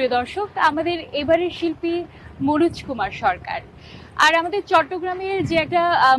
প্রিয় দর্শক আমাদের এবারের শিল্পী মনোজ কুমার সরকার। আর আমাদের চট্টগ্রামের যে একটা আহ,